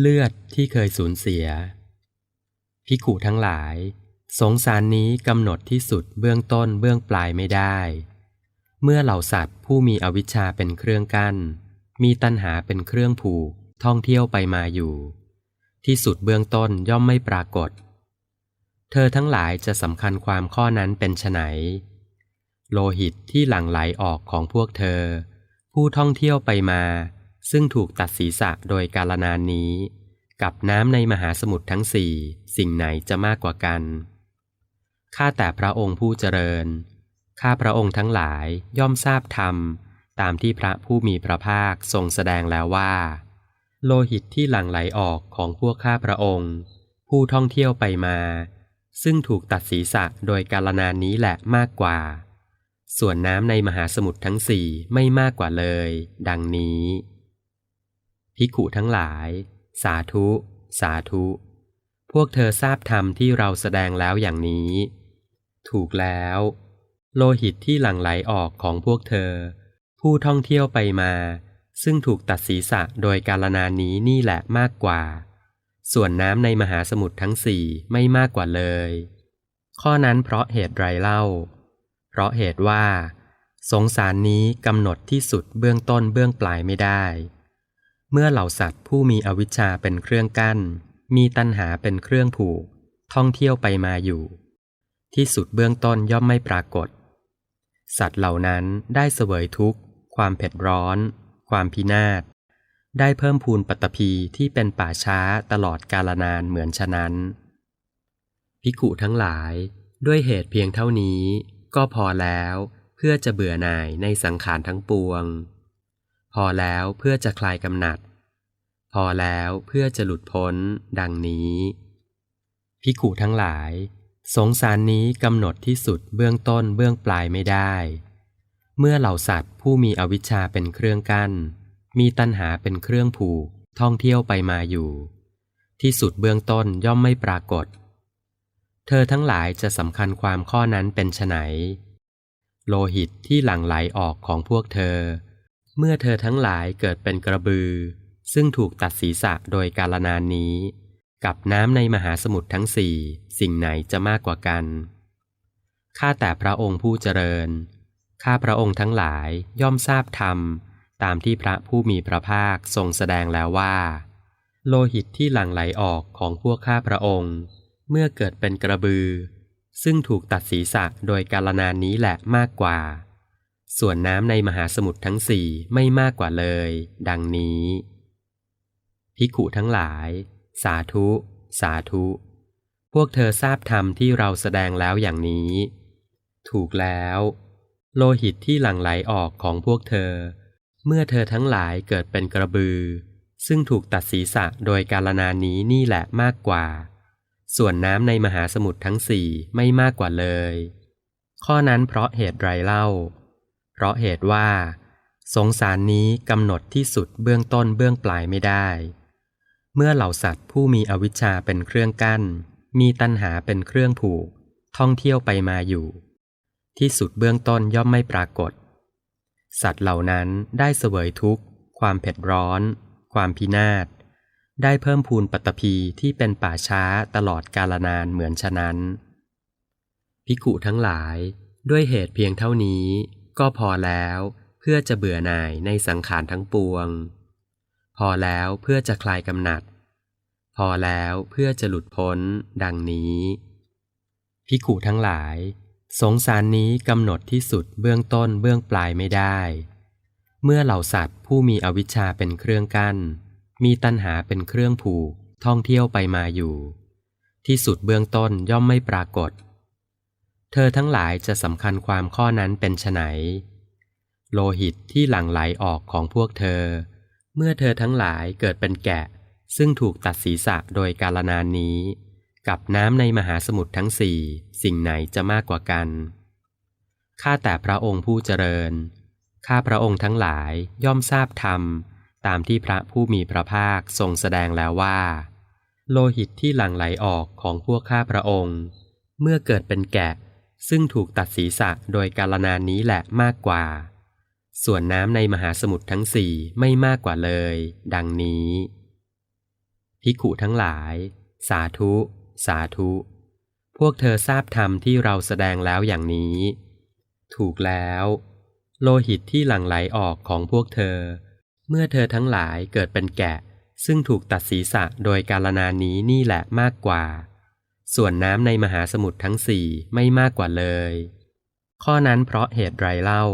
เลือดที่เคยสูญเสีย พิกุทั้งหลาย สงสารนี้กำหนดที่สุดเบื้องต้นเบื้องปลายไม่ได้ เมื่อเหล่าสัตว์ผู้มีอวิชชาเป็นเครื่องกั้น มีตัณหาเป็นเครื่องผูก ท่องเที่ยวไปมาอยู่ ที่สุดเบื้องต้นย่อมไม่ปรากฏ เธอทั้งหลายจะสำคัญความข้อนั้นเป็นไนโลหิตที่หลั่งไหลออกของพวกเธอ ผู้ท่องเที่ยวไปมา ซึ่งถูกตัดศีรษะโดยกาลนานนี้ กับน้ำในมหาสมุทรทั้งสี่สิ่งไหนจะมากกว่ากัน ข้าแต่พระองค์ผู้เจริญ ข้าพระองค์ทั้งหลายย่อมทราบธรรม ตามที่พระผู้มีพระภาคทรงแสดงแล้วว่า โลหิตที่หลั่งไหลออกของพวกข้าพระองค์ ผู้ท่องเที่ยวไปมา ซึ่งถูกตัดศีรษะโดยกาลนานนี้แหละมากกว่าส่วนน้ำในมหาสมุทรทั้งสี่ไม่มากกว่าเลย ดังนี้ ภิกขุทั้งหลาย สาธุ สาธุ พวกเธอทราบธรรมที่เราแสดงแล้วอย่างนี้ ถูกแล้ว โลหิตที่หลั่งไหลออกของพวกเธอ ผู้ท่องเที่ยวไปมา ซึ่งถูกตัดศีรษะโดยกาลนานี้นี่แหละมากกว่า ส่วนน้ำในมหาสมุทรทั้งสี่ไม่มากกว่าเลย ข้อนั้นเพราะเหตุไรเล่า เพราะเหตุว่าสงสารนี้กำหนดที่สุดเบื้องต้นเบื้องปลายไม่ได้ เมื่อเหล่าสัตว์ผู้มีอวิชชาเป็นเครื่องกั้น มีตัณหาเป็นเครื่องผูก ท่องเที่ยวไปมาอยู่ ที่สุดเบื้องต้นย่อมไม่ปรากฏ สัตว์เหล่านั้นได้เสวยทุกข์ ความเผ็ดร้อน ความพินาศ ได้เพิ่มพูนปัตภีที่เป็นป่าช้าตลอดกาลนานเหมือนฉะนั้น พิกุทั้งหลายด้วยเหตุเพียงเท่านี้ก็พอแล้ว เพื่อจะเบื่อหน่ายในสังขารทั้งปวง พอแล้วเพื่อจะคลายกำหนัด พอแล้วเพื่อจะหลุดพ้น ดังนี้พิกุทั้งหลาย สงสารนี้กำหนดที่สุดเบื้องต้นเบื้องปลายไม่ได้ เมื่อเหล่าสัตว์ผู้มีอวิชชาเป็นเครื่องกั้น มีตัณหาเป็นเครื่องผูก ท่องเที่ยวไปมาอยู่ ที่สุดเบื้องต้นย่อมไม่ปรากฏ เธอทั้งหลายจะสำคัญความข้อนั้นเป็นไฉนโลหิตที่หลั่งไหลออกของพวกเธอ เมื่อเธอทั้งหลายเกิดเป็นกระบือ ซึ่งถูกตัดศีรษะโดยกาลนานนี้ กับน้ำในมหาสมุทรทั้งสี่สิ่งไหนจะมากกว่ากัน ข้าแต่พระองค์ผู้เจริญ ข้าพระองค์ทั้งหลายย่อมทราบธรรม ตามที่พระผู้มีพระภาคทรงแสดงแล้วว่า โลหิตที่หลั่งไหลออกของพวกข้าพระองค์ เมื่อเกิดเป็นกระบือ ซึ่งถูกตัดศีรษะโดยกาลนานนี้แหละมากกว่า ส่วนน้ำในมหาสมุทรทั้งสี่ไม่มากกว่าเลย ดังนี้ พิกุทั้งหลาย สาธุ สาธุ พวกเธอทราบธรรมที่เราแสดงแล้วอย่างนี้ ถูกแล้ว โลหิตที่หลั่งไหลออกของพวกเธอ เมื่อเธอทั้งหลายเกิดเป็นกระบือ ซึ่งถูกตัดศีรษะโดยกาลนานี้นี่แหละมากกว่า ส่วนน้ำในมหาสมุทรทั้งสี่ไม่มากกว่าเลย ข้อนั้นเพราะเหตุไรเล่า เพราะเหตุว่า สงสารนี้กำหนดที่สุดเบื้องต้นเบื้องปลายไม่ได้ เมื่อเหล่าสัตว์ผู้มีอวิชชาเป็นเครื่องกั้น มีตัณหาเป็นเครื่องผูก ท่องเที่ยวไปมาอยู่ ที่สุดเบื้องต้นย่อมไม่ปรากฏ สัตว์เหล่านั้นได้เสวยทุกข์ ความเผ็ดร้อน ความพินาศได้เพิ่มพูนปัตภีที่เป็นป่าช้าตลอดกาลนานเหมือนฉะนั้น พิกุทั้งหลายด้วยเหตุเพียงเท่านี้ ก็พอแล้วเพื่อจะเบื่อหน่ายในสังขารทั้งปวง พอแล้วเพื่อจะคลายกำหนัด พอแล้วเพื่อจะหลุดพ้น ดังนี้พิขุทั้งหลาย สงสารนี้กำหนดที่สุดเบื้องต้นเบื้องปลายไม่ได้ เมื่อเหล่าสัตว์ผู้มีอวิชชาเป็นเครื่องกั้น มีตัณหาเป็นเครื่องผูกท่องเที่ยวไปมาอยู่ ที่สุดเบื้องต้นย่อมไม่ปรากฏ เธอทั้งหลายจะสำคัญความข้อนั้นเป็นไนโลหิตที่หลั่งไหลออกของพวกเธอ เมื่อเธอทั้งหลายเกิดเป็นแกะ ซึ่งถูกตัดศีรษะโดยกาลนานนี้ กับน้ำในมหาสมุทรทั้งสี่สิ่งไหนจะมากกว่ากันข้าแต่พระองค์ผู้เจริญ ข้าพระองค์ทั้งหลายย่อมทราบธรรม ตามที่พระผู้มีพระภาคทรงแสดงแล้วว่า โลหิตที่หลั่งไหลออกของพวกข้าพระองค์ เมื่อเกิดเป็นแกะ ซึ่งถูกตัดศีรษะโดยกาลนานนี้แหละมากกว่า ส่วนน้ำในมหาสมุทรทั้งสี่ไม่มากกว่าเลย ดังนี้ภิกขุทั้งหลาย สาธุ สาธุ พวกเธอทราบธรรมที่เราแสดงแล้วอย่างนี้ ถูกแล้ว โลหิตที่หลั่งไหลออกของพวกเธอ เมื่อเธอทั้งหลายเกิดเป็นแกะ ซึ่งถูกตัดศีรษะโดยกาลนานี้นี่แหละมากกว่า ส่วนน้ำในมหาสมุทรทั้งสี่ไม่มากกว่าเลย ข้อนั้นเพราะเหตุไรเล่า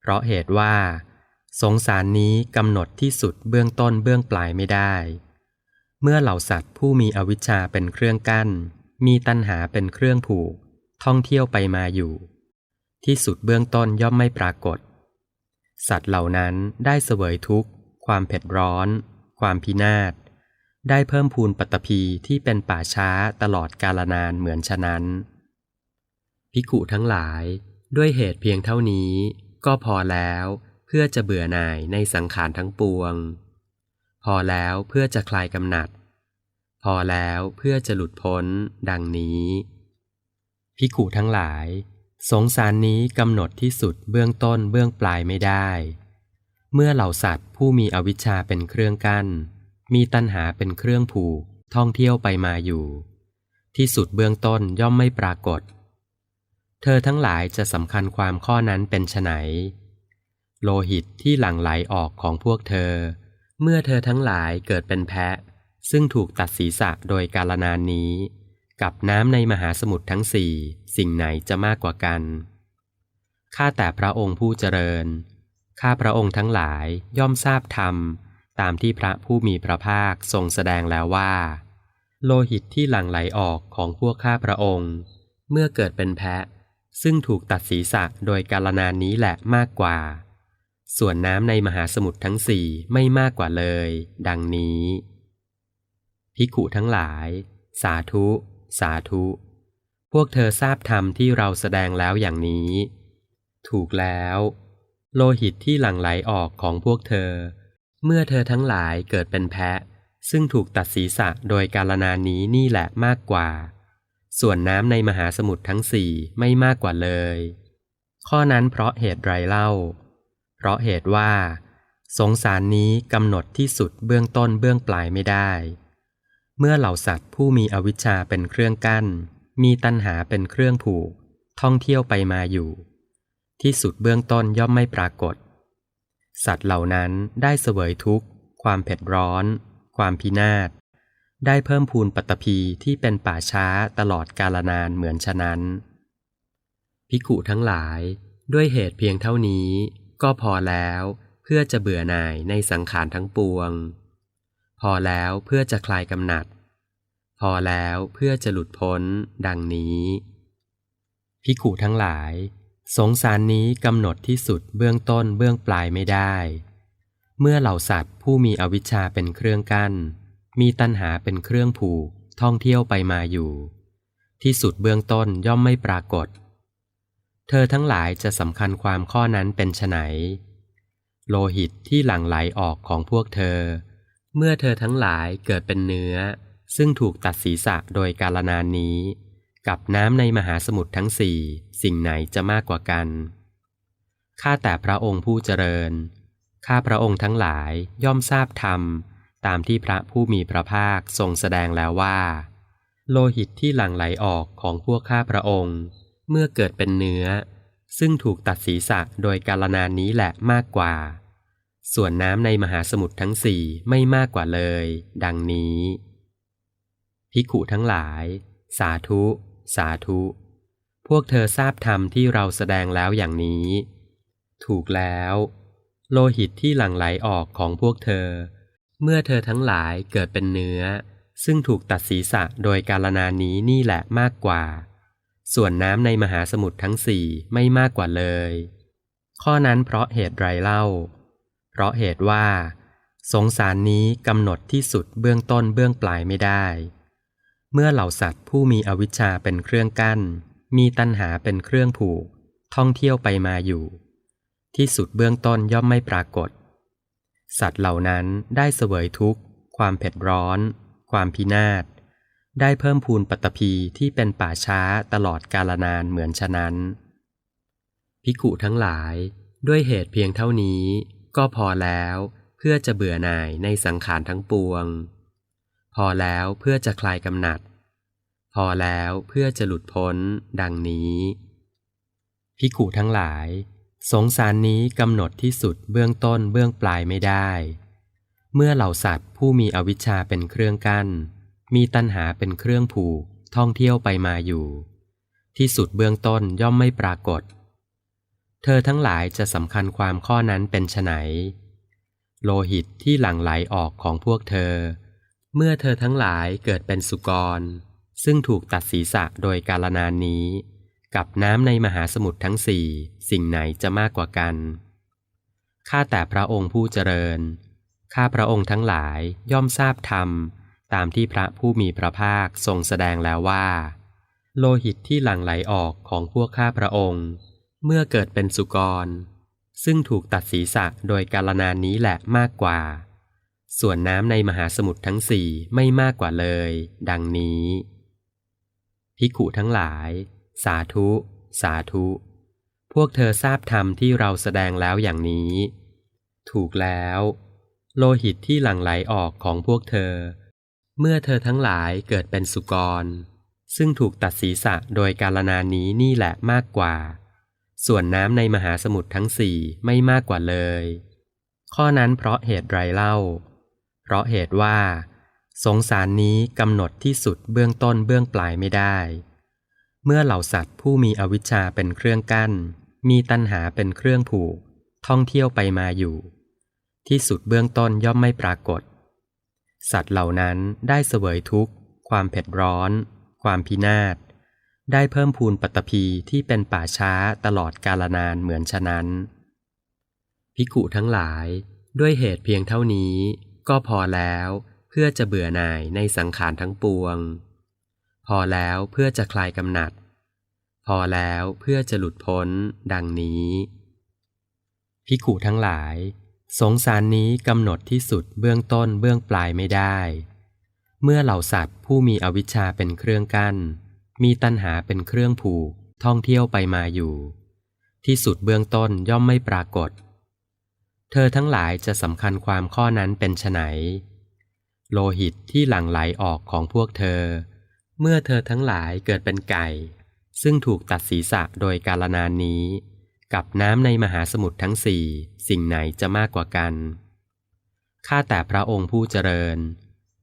เพราะเหตุว่า สงสารนี้กำหนดที่สุดเบื้องต้นเบื้องปลายไม่ได้ เมื่อเหล่าสัตว์ผู้มีอวิชชาเป็นเครื่องกั้น มีตัณหาเป็นเครื่องผูก ท่องเที่ยวไปมาอยู่ ที่สุดเบื้องต้นย่อมไม่ปรากฏ สัตว์เหล่านั้นได้เสวยทุกข์ ความเผ็ดร้อน ความพินาศ ได้เพิ่มพูนปัตตภีที่เป็นป่าช้าตลอดกาลนานเหมือนฉะนั้นภิกุทั้งหลายด้วยเหตุเพียงเท่านี้ ก็พอแล้วเพื่อจะเบื่อหน่ายในสังขารทั้งปวง พอแล้วเพื่อจะคลายกำหนัด พอแล้วเพื่อจะหลุดพ้น ดังนี้ภิกุทั้งหลาย สงสารนี้กำหนดที่สุดเบื้องต้นเบื้องปลายไม่ได้ เมื่อเหล่าสัตว์ผู้มีอวิชชาเป็นเครื่องกั้น มีตัณหาเป็นเครื่องผูก ท่องเที่ยวไปมาอยู่ ที่สุดเบื้องต้นย่อมไม่ปรากฏ เธอทั้งหลายจะสำคัญความข้อนั้นเป็นไฉนโลหิตที่หลั่งไหลออกของพวกเธอ เมื่อเธอทั้งหลายเกิดเป็นแพะ ซึ่งถูกตัดศีรษะโดยกาลนานนี้ กับน้ำในมหาสมุทรทั้งสี่สิ่งไหนจะมากกว่ากันข้าแต่พระองค์ผู้เจริญข้าพระองค์ทั้งหลายย่อมทราบธรรม ตามที่พระผู้มีพระภาคทรงแสดงแล้วว่า โลหิตที่หลั่งไหลออกของพวกข้าพระองค์ เมื่อเกิดเป็นแพะ ซึ่งถูกตัดศีรษะโดยกาลนานนี้แหละมากกว่า ส่วนน้ำในมหาสมุทรทั้งสี่ไม่มากกว่าเลย ดังนี้ภิกขุทั้งหลาย สาธุ สาธุ พวกเธอทราบธรรมที่เราแสดงแล้วอย่างนี้ ถูกแล้ว โลหิตที่หลั่งไหลออกของพวกเธอ เมื่อเธอทั้งหลายเกิดเป็นแพะ ซึ่งถูกตัดศีรษะโดยกาลนานี้นี่แหละมากกว่า ส่วนน้ำในมหาสมุทรทั้งสี่ไม่มากกว่าเลย ข้อนั้นเพราะเหตุไรเล่า เพราะเหตุว่า สงสารนี้กำหนดที่สุดเบื้องต้นเบื้องปลายไม่ได้ เมื่อเหล่าสัตว์ผู้มีอวิชชาเป็นเครื่องกั้น มีตัณหาเป็นเครื่องผูก ท่องเที่ยวไปมาอยู่ ที่สุดเบื้องต้นย่อมไม่ปรากฏ สัตว์เหล่านั้นได้เสวยทุกข์ ความเผ็ดร้อน ความพินาศ ได้เพิ่มพูนปัตตภีที่เป็นป่าช้าตลอดกาลนานเหมือนฉะนั้นภิกุทั้งหลายด้วยเหตุเพียงเท่านี้ ก็พอแล้วเพื่อจะเบื่อหน่ายในสังขารทั้งปวง พอแล้วเพื่อจะคลายกำหนัด พอแล้วเพื่อจะหลุดพ้น ดังนี้ภิกุทั้งหลาย สงสารนี้กำหนดที่สุดเบื้องต้นเบื้องปลายไม่ได้ เมื่อเหล่าสัตว์ผู้มีอวิชชาเป็นเครื่องกั้น มีตัณหาเป็นเครื่องผูก ท่องเที่ยวไปมาอยู่ ที่สุดเบื้องต้นย่อมไม่ปรากฏ เธอทั้งหลายจะสำคัญความข้อนั้นเป็นไฉนโลหิตที่หลั่งไหลออกของพวกเธอ เมื่อเธอทั้งหลายเกิดเป็นเนื้อ ซึ่งถูกตัดศีรษะโดยกาลนานนี้ กับน้ำในมหาสมุทรทั้งสี่สิ่งไหนจะมากกว่ากัน ข้าแต่พระองค์ผู้เจริญ ข้าพระองค์ทั้งหลายย่อมทราบธรรม ตามที่พระผู้มีพระภาคทรงแสดงแล้วว่า โลหิตที่หลั่งไหลออกของพวกข้าพระองค์ เมื่อเกิดเป็นเนื้อ ซึ่งถูกตัดศีรษะโดยกาลนานนี้แหละมากกว่า ส่วนน้ำในมหาสมุทรทั้งสี่ไม่มากกว่าเลย ดังนี้ภิกุทั้งหลาย สาธุ สาธุ พวกเธอทราบธรรมที่เราแสดงแล้วอย่างนี้ ถูกแล้ว โลหิตที่หลั่งไหลออกของพวกเธอ เมื่อเธอทั้งหลายเกิดเป็นเนื้อ ซึ่งถูกตัดศีรษะโดยกาลนานี้นี่แหละมากกว่า ส่วนน้ำในมหาสมุทรทั้งสี่ไม่มากกว่าเลย ข้อนั้นเพราะเหตุไรเล่า เพราะเหตุว่า สงสารนี้กำหนดที่สุดเบื้องต้นเบื้องปลายไม่ได้ เมื่อเหล่าสัตว์ผู้มีอวิชชาเป็นเครื่องกั้น มีตัณหาเป็นเครื่องผูก ท่องเที่ยวไปมาอยู่ ที่สุดเบื้องต้นย่อมไม่ปรากฏ สัตว์เหล่านั้นได้เสวยทุกข์ ความเผ็ดร้อน ความพินาศ ได้เพิ่มพูนปัตตภีที่เป็นป่าช้าตลอดกาลนานเหมือนฉะนั้นภิกุทั้งหลายด้วยเหตุเพียงเท่านี้ก็พอแล้ว เพื่อจะเบื่อหน่ายในสังขารทั้งปวง พอแล้วเพื่อจะคลายกำหนัด พอแล้วเพื่อจะหลุดพ้น ดังนี้พิกุทั้งหลาย สงสารนี้กำหนดที่สุดเบื้องต้นเบื้องปลายไม่ได้ เมื่อเหล่าสัตว์ผู้มีอวิชชาเป็นเครื่องกั้น มีตัณหาเป็นเครื่องผูก ท่องเที่ยวไปมาอยู่ ที่สุดเบื้องต้นย่อมไม่ปรากฏ เธอทั้งหลายจะสำคัญความข้อนั้นเป็นไฉนโลหิตที่หลั่งไหลออกของพวกเธอ เมื่อเธอทั้งหลายเกิดเป็นสุกร ซึ่งถูกตัดศีรษะโดยกาลนานนี้ กับน้ำในมหาสมุทรทั้งสี่สิ่งไหนจะมากกว่ากัน ข้าแต่พระองค์ผู้เจริญ ข้าพระองค์ทั้งหลายย่อมทราบธรรม ตามที่พระผู้มีพระภาคทรงแสดงแล้วว่า โลหิตที่หลั่งไหลออกของพวกข้าพระองค์ เมื่อเกิดเป็นสุกร ซึ่งถูกตัดศีรษะโดยกาลนานนี้แหละมากกว่า ส่วนน้ำในมหาสมุทรทั้งสี่ไม่มากกว่าเลย ดังนี้พิกุทั้งหลาย สาธุ สาธุ พวกเธอทราบธรรมที่เราแสดงแล้วอย่างนี้ ถูกแล้ว โลหิตที่หลั่งไหลออกของพวกเธอ เมื่อเธอทั้งหลายเกิดเป็นสุกร ซึ่งถูกตัดศีรษะโดยกาลนานี้นี่แหละมากกว่า ส่วนน้ำในมหาสมุทรทั้งสี่ไม่มากกว่าเลย ข้อนั้นเพราะเหตุไรเล่า ราะเหตุว่า สงสารนี้กำหนดที่สุดเบื้องต้นเบื้องปลายไม่ได้ เมื่อเหล่าสัตว์ผู้มีอวิชชาเป็นเครื่องกั้น มีตัณหาเป็นเครื่องผูก ท่องเที่ยวไปมาอยู่ ที่สุดเบื้องต้นย่อมไม่ปรากฏ สัตว์เหล่านั้นได้เสวยทุกข์ ความเผ็ดร้อน ความพินาศได้เพิ่มพูนปัตตภีที่เป็นป่าช้าตลอดกาลนานเหมือนฉะนั้น พิกุทั้งหลายด้วยเหตุเพียงเท่านี้ ก็พอแล้วเพื่อจะเบื่อหน่ายในสังขารทั้งปวง พอแล้วเพื่อจะคลายกำหนัด พอแล้วเพื่อจะหลุดพ้น ดังนี้พิกุทั้งหลาย สงสารนี้กำหนดที่สุดเบื้องต้นเบื้องปลายไม่ได้ เมื่อเหล่าสัตว์ผู้มีอวิชชาเป็นเครื่องกั้น มีตัณหาเป็นเครื่องผูกท่องเที่ยวไปมาอยู่ ที่สุดเบื้องต้นย่อมไม่ปรากฏ เธอทั้งหลายจะสำคัญความข้อนั้นเป็นไฉนโลหิตที่หลั่งไหลออกของพวกเธอ เมื่อเธอทั้งหลายเกิดเป็นไก่ ซึ่งถูกตัดศีรษะโดยกาลนานนี้ กับน้ำในมหาสมุทรทั้งสี่สิ่งไหนจะมากกว่ากันข้าแต่พระองค์ผู้เจริญ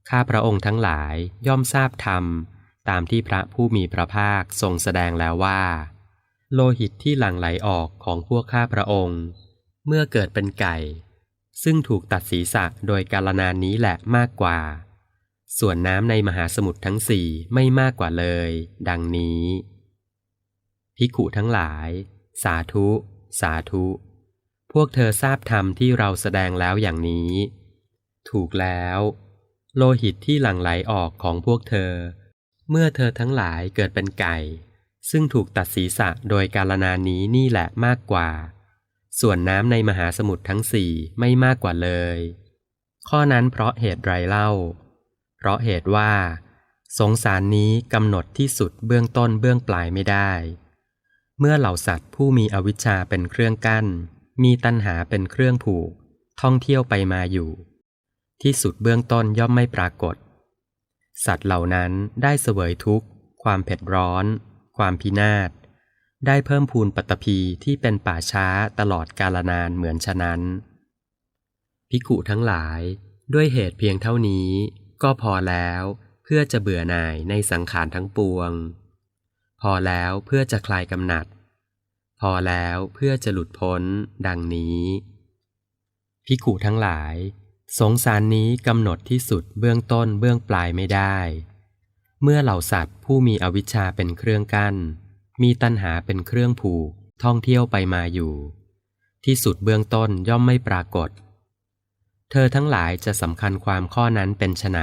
ข้าพระองค์ทั้งหลายย่อมทราบธรรม ตามที่พระผู้มีพระภาคทรงแสดงแล้วว่า โลหิตที่หลั่งไหลออกของพวกข้าพระองค์ เมื่อเกิดเป็นไก่ ซึ่งถูกตัดศีรษะโดยกาลนานนี้แหละมากกว่า ส่วนน้ำในมหาสมุทรทั้งสี่ไม่มากกว่าเลย ดังนี้พิกุทั้งหลาย สาธุ สาธุ พวกเธอทราบธรรมที่เราแสดงแล้วอย่างนี้ ถูกแล้ว โลหิตที่หลั่งไหลออกของพวกเธอ เมื่อเธอทั้งหลายเกิดเป็นไก่ ซึ่งถูกตัดศีรษะโดยกาลนานนี้นี่แหละมากกว่า ส่วนน้ำในมหาสมุทรทั้งสี่ไม่มากกว่าเลย ข้อนั้นเพราะเหตุไรเล่า เพราะเหตุว่า สงสารนี้กำหนดที่สุดเบื้องต้นเบื้องปลายไม่ได้ เมื่อเหล่าสัตว์ผู้มีอวิชชาเป็นเครื่องกั้น มีตัณหาเป็นเครื่องผูก ท่องเที่ยวไปมาอยู่ ที่สุดเบื้องต้นย่อมไม่ปรากฏ สัตว์เหล่านั้นได้เสวยทุกข์ ความเผ็ดร้อน ความพินาศ ได้เพิ่มพูนปัตตภีที่เป็นป่าช้าตลอดกาลนานเหมือนฉะนั้น พิกุทั้งหลายด้วยเหตุเพียงเท่านี้ ก็พอแล้วเพื่อจะเบื่อหน่ายในสังขารทั้งปวง พอแล้วเพื่อจะคลายกำหนัด พอแล้วเพื่อจะหลุดพ้น ดังนี้พิกุทั้งหลาย สงสารนี้กำหนดที่สุดเบื้องต้นเบื้องปลายไม่ได้ เมื่อเหล่าสัตว์ผู้มีอวิชชาเป็นเครื่องกั้น มีตัณหาเป็นเครื่องผูก ท่องเที่ยวไปมาอยู่ ที่สุดเบื้องต้นย่อมไม่ปรากฏ เธอทั้งหลายจะสำคัญความข้อนั้นเป็นไฉน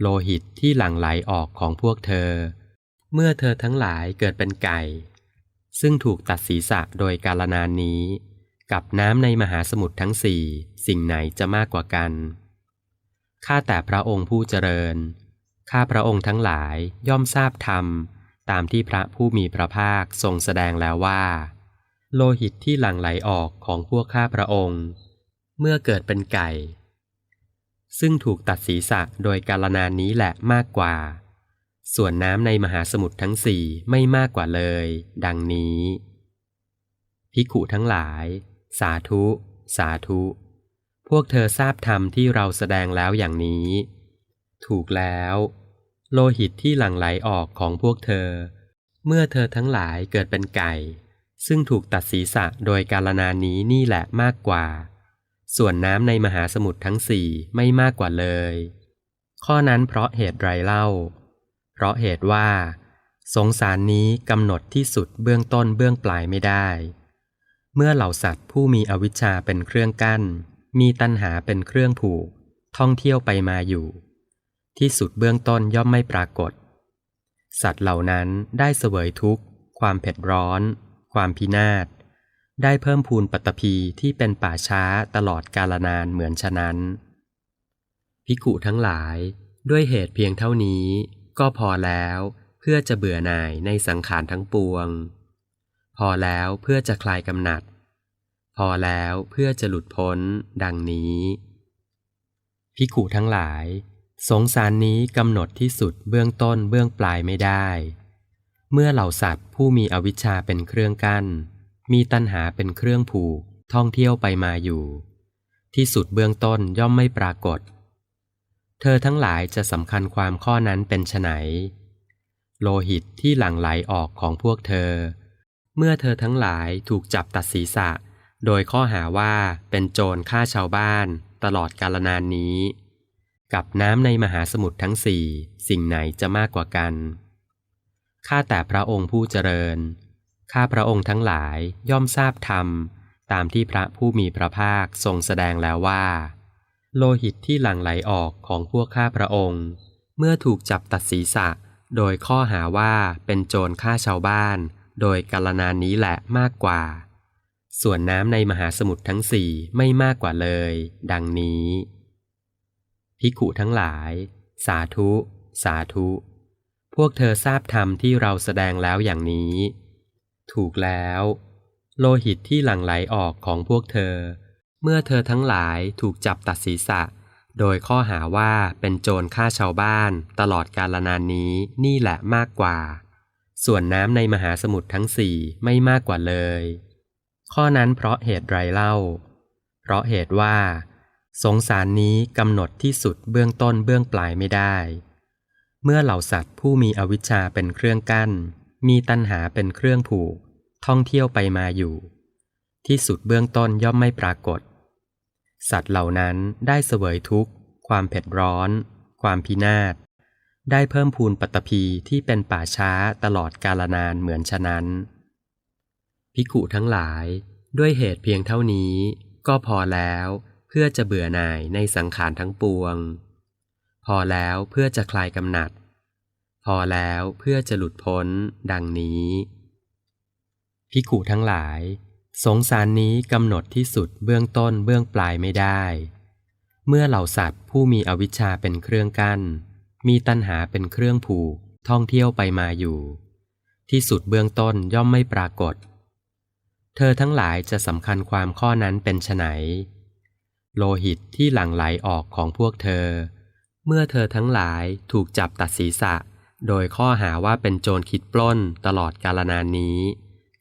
โลหิตที่หลั่งไหลออกของพวกเธอ เมื่อเธอทั้งหลายเกิดเป็นไก่ ซึ่งถูกตัดศีรษะโดยกาลนานนี้ กับน้ำในมหาสมุทรทั้งสี่สิ่งไหนจะมากกว่ากันข้าแต่พระองค์ผู้เจริญข้าพระองค์ทั้งหลายย่อมทราบธรรม ตามที่พระผู้มีพระภาคทรงแสดงแล้วว่า โลหิตที่หลั่งไหลออกของพวกข้าพระองค์ เมื่อเกิดเป็นไก่ ซึ่งถูกตัดศีรษะโดยกาลนานนี้แหละมากกว่า ส่วนน้ำในมหาสมุทรทั้งสี่ไม่มากกว่าเลย ดังนี้ภิกขุทั้งหลาย สาธุ สาธุ พวกเธอทราบธรรมที่เราแสดงแล้วอย่างนี้ ถูกแล้ว โลหิตที่หลั่งไหลออกของพวกเธอ เมื่อเธอทั้งหลายเกิดเป็นไก่ ซึ่งถูกตัดศีรษะโดยกาลนานนี้นี่แหละมากกว่า ส่วนน้ำในมหาสมุทรทั้งสี่ไม่มากกว่าเลย ข้อนั้นเพราะเหตุไรเล่า เพราะเหตุว่า สงสารนี้กำหนดที่สุดเบื้องต้นเบื้องปลายไม่ได้ เมื่อเหล่าสัตว์ผู้มีอวิชชาเป็นเครื่องกั้น มีตัณหาเป็นเครื่องผูก ท่องเที่ยวไปมาอยู่ ที่สุดเบื้องต้นย่อมไม่ปรากฏ สัตว์เหล่านั้นได้เสวยทุกข์ ความเผ็ดร้อน ความพินาศ ได้เพิ่มพูนปัตตภีที่เป็นป่าช้าตลอดกาลนานเหมือนฉะนั้นภิกุทั้งหลายด้วยเหตุเพียงเท่านี้ ก็พอแล้วเพื่อจะเบื่อหน่ายในสังขารทั้งปวง พอแล้วเพื่อจะคลายกำหนัด พอแล้วเพื่อจะหลุดพ้น ดังนี้ภิกุทั้งหลาย สงสารนี้กำหนดที่สุดเบื้องต้นเบื้องปลายไม่ได้ เมื่อเหล่าสัตว์ผู้มีอวิชชาเป็นเครื่องกั้น มีตัณหาเป็นเครื่องผูก ท่องเที่ยวไปมาอยู่ ที่สุดเบื้องต้นย่อมไม่ปรากฏ เธอทั้งหลายจะสำคัญความข้อนั้นเป็นไฉนโลหิตที่หลั่งไหลออกของพวกเธอ เมื่อเธอทั้งหลายถูกจับตัดศีรษะ โดยข้อหาว่าเป็นโจรฆ่าชาวบ้าน ตลอดกาลนานนี้ กับน้ำในมหาสมุทรทั้งสี่สิ่งไหนจะมากกว่ากัน ข้าแต่พระองค์ผู้เจริญ ข้าพระองค์ทั้งหลายย่อมทราบธรรม ตามที่พระผู้มีพระภาคทรงแสดงแล้วว่า โลหิตที่หลั่งไหลออกของพวกข้าพระองค์ เมื่อถูกจับตัดศีรษะ โดยข้อหาว่าเป็นโจรฆ่าชาวบ้าน โดยกาลนานนี้แหละมากกว่า ส่วนน้ำในมหาสมุทรทั้งสี่ไม่มากกว่าเลย ดังนี้ ภิกขุทั้งหลาย สาธุ สาธุ พวกเธอทราบธรรมที่เราแสดงแล้วอย่างนี้ ถูกแล้ว โลหิตที่หลั่งไหลออกของพวกเธอ เมื่อเธอทั้งหลายถูกจับตัดศีรษะ โดยข้อหาว่าเป็นโจรฆ่าชาวบ้าน ตลอดกาลนานนี้นี่แหละมากกว่า ส่วนน้ำในมหาสมุทรทั้งสี่ไม่มากกว่าเลย ข้อนั้นเพราะเหตุไรเล่า เพราะเหตุว่า สงสารนี้กำหนดที่สุดเบื้องต้นเบื้องปลายไม่ได้ เมื่อเหล่าสัตว์ผู้มีอวิชชาเป็นเครื่องกั้น มีตัณหาเป็นเครื่องผูก ท่องเที่ยวไปมาอยู่ ที่สุดเบื้องต้นย่อมไม่ปรากฏ สัตว์เหล่านั้นได้เสวยทุกข์ ความเผ็ดร้อน ความพินาศ ได้เพิ่มพูนปัตภีที่เป็นป่าช้าตลอดกาลนานเหมือนฉะนั้นภิกุทั้งหลายด้วยเหตุเพียงเท่านี้ก็พอแล้ว เพื่อจะเบื่อหน่ายในสังขารทั้งปวง พอแล้วเพื่อจะคลายกำหนัด พอแล้วเพื่อจะหลุดพ้น ดังนี้ภิกขุทั้งหลาย สงสารนี้กำหนดที่สุดเบื้องต้นเบื้องปลายไม่ได้ เมื่อเหล่าสัตว์ผู้มีอวิชชาเป็นเครื่องกั้น มีตัณหาเป็นเครื่องผูก ท่องเที่ยวไปมาอยู่ ที่สุดเบื้องต้นย่อมไม่ปรากฏ เธอทั้งหลายจะสำคัญความข้อนั้นเป็นไฉน โลหิตที่หลั่งไหลออกของพวกเธอ เมื่อเธอทั้งหลายถูกจับตัดศีรษะ โดยข้อหาว่าเป็นโจรคิดปล้นตลอดกาลนานนี้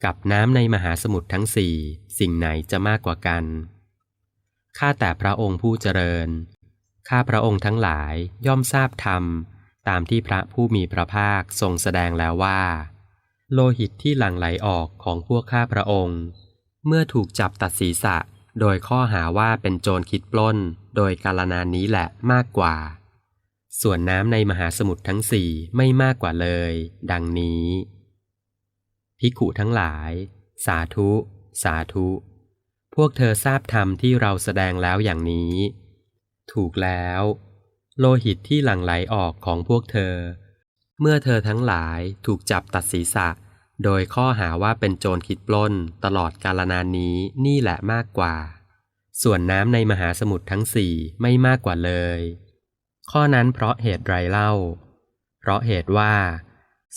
กับน้ำในมหาสมุทรทั้งสี่สิ่งไหนจะมากกว่ากัน ข้าแต่พระองค์ผู้เจริญ ข้าพระองค์ทั้งหลายย่อมทราบธรรม ตามที่พระผู้มีพระภาคทรงแสดงแล้วว่า โลหิตที่หลั่งไหลออกของพวกข้าพระองค์ เมื่อถูกจับตัดศีรษะ โดยข้อหาว่าเป็นโจรคิดปล้น โดยกาลนานนี้แหละมากกว่า ส่วนน้ำในมหาสมุทรทั้งสี่ไม่มากกว่าเลย ดังนี้ภิขุทั้งหลาย สาธุ สาธุ พวกเธอทราบธรรมที่เราแสดงแล้วอย่างนี้ ถูกแล้ว โลหิตที่หลั่งไหลออกของพวกเธอ เมื่อเธอทั้งหลายถูกจับตัดศีรษะ โดยข้อหาว่าเป็นโจรคิดปล้นตลอดกาลนานนี้นี่แหละมากกว่า ส่วนน้ำในมหาสมุทรทั้งสี่ไม่มากกว่าเลย ข้อนั้นเพราะเหตุไรเล่า เพราะเหตุว่า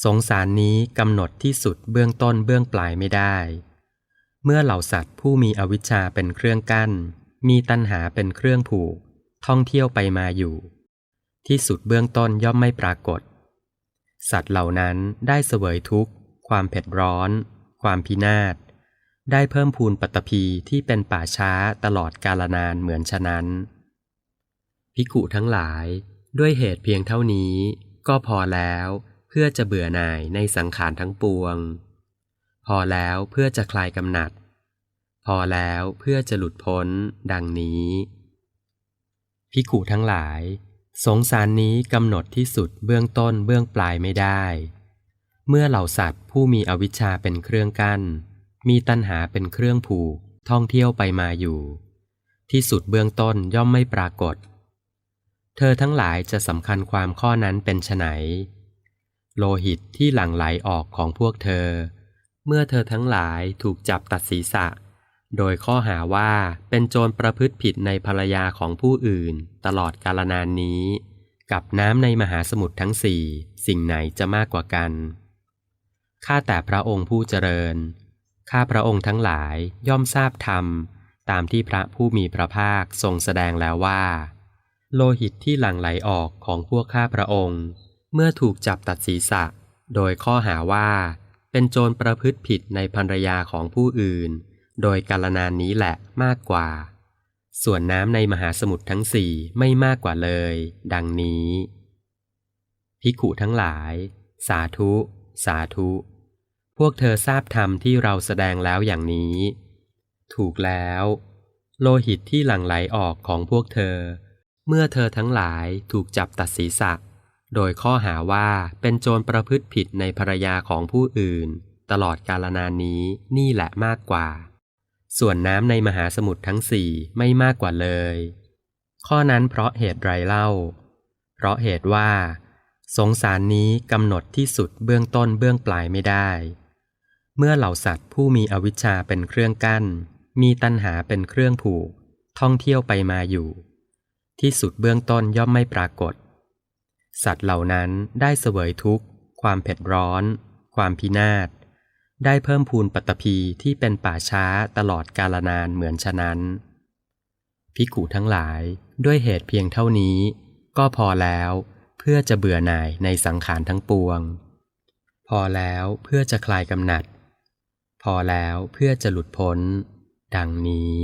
สงสารนี้กำหนดที่สุดเบื้องต้นเบื้องปลายไม่ได้ เมื่อเหล่าสัตว์ผู้มีอวิชชาเป็นเครื่องกั้น มีตัณหาเป็นเครื่องผูก ท่องเที่ยวไปมาอยู่ ที่สุดเบื้องต้นย่อมไม่ปรากฏ สัตว์เหล่านั้นได้เสวยทุกข์ ความเผ็ดร้อน ความพินาศ ได้เพิ่มพูนปัตตภีที่เป็นป่าช้าตลอดกาลนานเหมือนฉะนั้นภิกุทั้งหลายด้วยเหตุเพียงเท่านี้ก็พอแล้วเพื่อจะเบื่อหน่ายในสังขารทั้งปวง พอแล้วเพื่อจะคลายกำหนัด พอแล้วเพื่อจะหลุดพ้นดังนี้ภิกุทั้งหลาย สงสารนี้กำหนดที่สุดเบื้องต้นเบื้องปลายไม่ได้ เมื่อเหล่าสัตว์ผู้มีอวิชชาเป็นเครื่องกั้น มีตัณหาเป็นเครื่องผูก ท่องเที่ยวไปมาอยู่ ที่สุดเบื้องต้นย่อมไม่ปรากฏ เธอทั้งหลายจะสำคัญความข้อนั้นเป็นไนโลหิตที่หลั่งไหลออกของพวกเธอ เมื่อเธอทั้งหลายถูกจับตัดศีรษะ โดยข้อหาว่าเป็นโจรประพฤติผิดในภรรยาของผู้อื่น ตลอดกาลนานนี้ กับน้ำในมหาสมุทรทั้งสี่ สิ่งไหนจะมากกว่ากัน ข้าแต่พระองค์ผู้เจริญ ข้าพระองค์ทั้งหลายย่อมทราบธรรม ตามที่พระผู้มีพระภาคทรงแสดงแล้วว่า โลหิตที่หลั่งไหลออกของพวกข้าพระองค์ เมื่อถูกจับตัดศีรษะ โดยข้อหาว่า เป็นโจรประพฤติผิดในภรรยาของผู้อื่น โดยกาลนานนี้แหละมากกว่า ส่วนน้ำในมหาสมุทรทั้งสี่ไม่มากกว่าเลย ดังนี้ภิกขุทั้งหลาย สาธุ สาธุ วกเธอทราบธรรมที่เราแสดงแล้วอย่างนี้ ถูกแล้ว โลหิตที่หลั่งไหลออกของพวกเธอ เมื่อเธอทั้งหลายถูกจับตัดศีรษะ โดยข้อหาว่าเป็นโจรประพฤติผิดในภรรยาของผู้อื่น ตลอดกาลนานนี้นี่แหละมากกว่า ส่วนน้ำในมหาสมุทรทั้งสี่ไม่มากกว่าเลย ข้อนั้นเพราะเหตุไรเล่า เพราะเหตุว่า สงสารนี้กำหนดที่สุดเบื้องต้นเบื้องปลายไม่ได้ เมื่อเหล่าสัตว์ผู้มีอวิชชาเป็นเครื่องกั้น มีตัณหาเป็นเครื่องผูก ท่องเที่ยวไปมาอยู่ ที่สุดเบื้องต้นย่อมไม่ปรากฏ สัตว์เหล่านั้นได้เสวยทุกข์ ความเผ็ดร้อน ความพินาศ ได้เพิ่มพูนปัตภีที่เป็นป่าช้าตลอดกาลนานเหมือนฉะนั้นภิกขุทั้งหลายด้วยเหตุเพียงเท่านี้ ก็พอแล้วเพื่อจะเบื่อหน่ายในสังขารทั้งปวง พอแล้วเพื่อจะคลายกำหนัด พอแล้วเพื่อจะหลุดพ้น ดังนี้